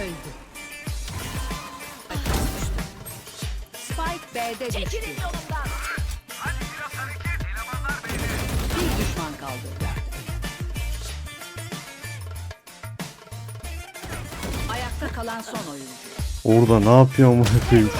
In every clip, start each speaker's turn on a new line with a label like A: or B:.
A: öldü. Spike B'de düştü.
B: Çekilin yolumdan.
A: Bir düşman kaldı. Ayakta kalan son oyuncu.
C: Orada ne yapıyor amına koyayım?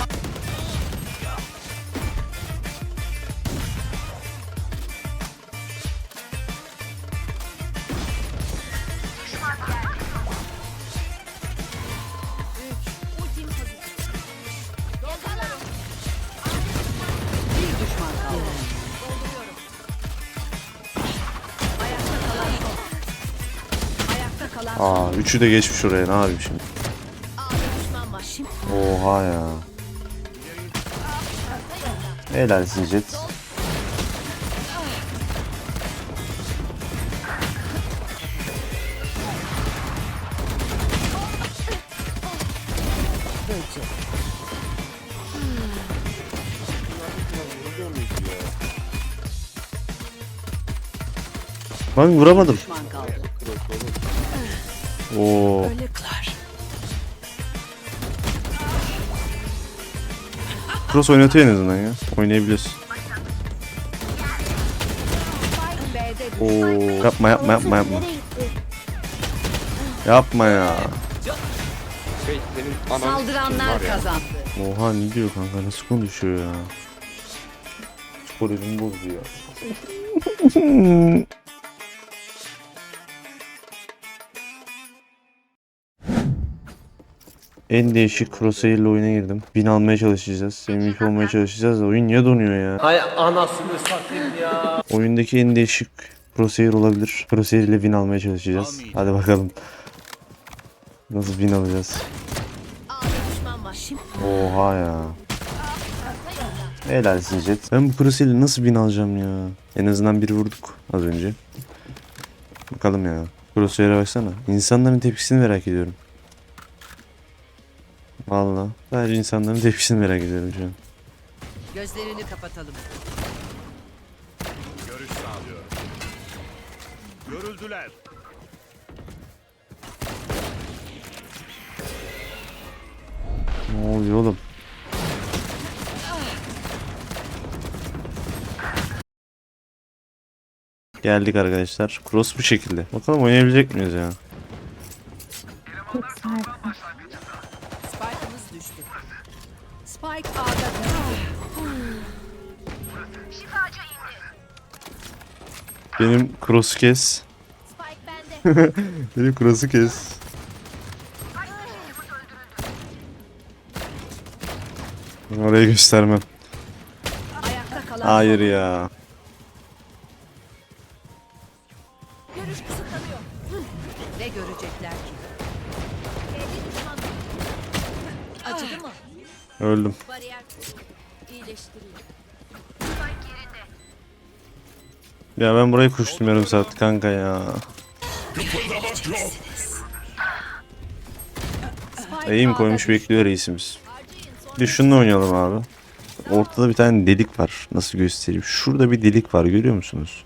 C: Aa üçü de geçmiş oraya ne yapayım şimdi? Oha ya. Helalsin Jet. Lan vuramadım. Oo. Cross oynatıyor en azından ya. Oynayabiliyorsun. Oo. Yapma yapma yapma yapma. Yapma ya.
D: Şey anan
A: Saldıranlar
D: ya.
A: kazandı.
C: Oha ne diyor kanka nasıl konuşuyor ya. Psikolojimi bozuyor. En değişik crosshair ile oyuna girdim. Bin almaya çalışacağız. MVP olmaya çalışacağız. Oyun niye donuyor ya?
E: Hay anasını satayım ya.
C: Oyundaki en değişik crosshair olabilir. Crosshair ile win almaya çalışacağız. Hadi bakalım. Nasıl win alacağız? Oha ya. Helalsin Jet. Ben bu crosshair ile nasıl win alacağım ya? En azından bir vurduk az önce. Bakalım ya. Crosshair'e baksana. İnsanların tepkisini merak ediyorum. Valla. Sadece insanların tepkisini merak ediyorum şu an.
A: Gözlerini kapatalım.
F: Görüş sağlıyorum. Görüldüler.
C: Ne oluyor oğlum? Geldik arkadaşlar. Cross bu şekilde. Bakalım oynayabilecek miyiz ya?
A: Spike'ımız düştü. Spike A'da.
C: Benim cross'u kes.
B: Spike bende.
C: Benim cross'u kes. Orayı göstermem.
A: Ayakta kalan
C: Hayır ya.
B: Görüş kısıtlanıyor.
A: ne görecekler ki?
B: Acıdı mı?
C: Öldüm. Ya ben burayı koştum yarım saat kanka ya. Eğim koymuş bekliyor reisimiz. Bir şununla oynayalım abi. Ortada bir tane delik var. Nasıl göstereyim? Şurada bir delik var görüyor musunuz?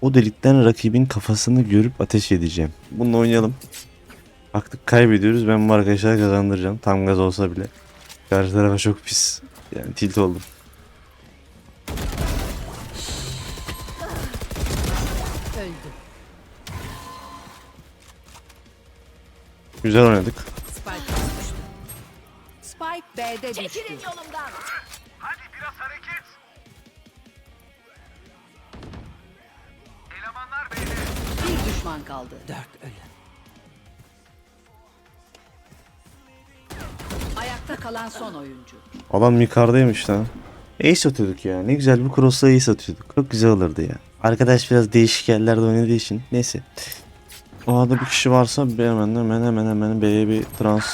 C: O delikten rakibin kafasını görüp ateş edeceğim. Bununla oynayalım. Baktık kaybediyoruz. Ben bu arkadaşlara kazandıracağım. Tam gaz olsa bile. Karşı tarafa çok pis. Yani tilt oldum. Güzel oynadık.
A: Spike düştü. Spike B'de düştü.
B: Çekilin yolumdan.
F: Hadi biraz hareket. Elemanlar beyler.
A: Bir düşman kaldı. Dört ölü. Ayakta kalan son oyuncu.
C: Adam yukarıdaymış lan. Ace atıyorduk ya. Ne güzel bir cross'la ace atıyorduk. Çok güzel olurdu ya. Arkadaş biraz değişik yerlerde oynadığı için. Neyse. O arada bir kişi varsa hemen hemen hemen hemen B'ye bir trans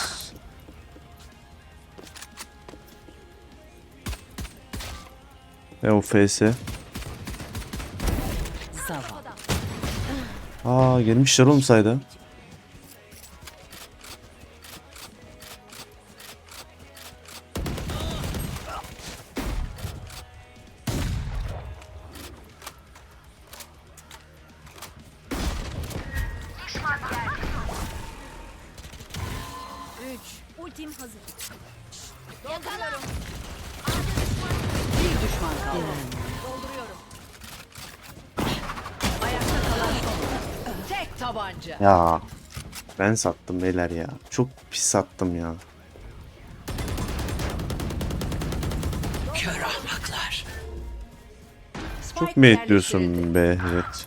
C: Ve o FS. Aa gelmişler oğlum sayda.
B: Ultim hazır. Dolduruyorum.
A: Bir düşman kaldı.
B: Dolduruyorum.
A: Ayakta kalan son. Tek tabanca.
C: Ya ben sattım beyler ya. Çok pis sattım ya.
A: Kör ahmaklar.
C: Çok mu ekliyorsun be evet.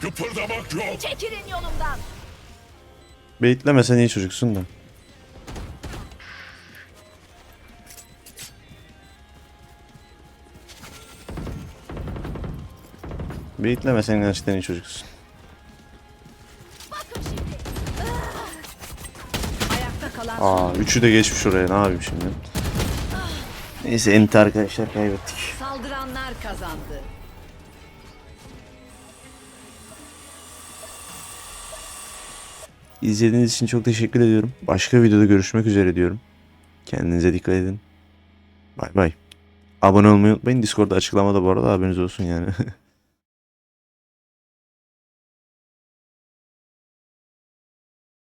F: Kıpırdamak yok.
B: Çekilin yolumdan.
C: Beyitlemesen iyi çocuksun da. Beyitlemesen gerçekten iyi çocuksun. Aa üçü de geçmiş oraya ne yapayım şimdi. Neyse enti arkadaşlar kaybettik.
A: Saldıranlar kazandı.
C: İzlediğiniz için çok teşekkür ediyorum. Başka videoda görüşmek üzere diyorum. Kendinize dikkat edin. Bay bay. Abone olmayı unutmayın. Discord'da açıklamada bu arada haberiniz olsun yani.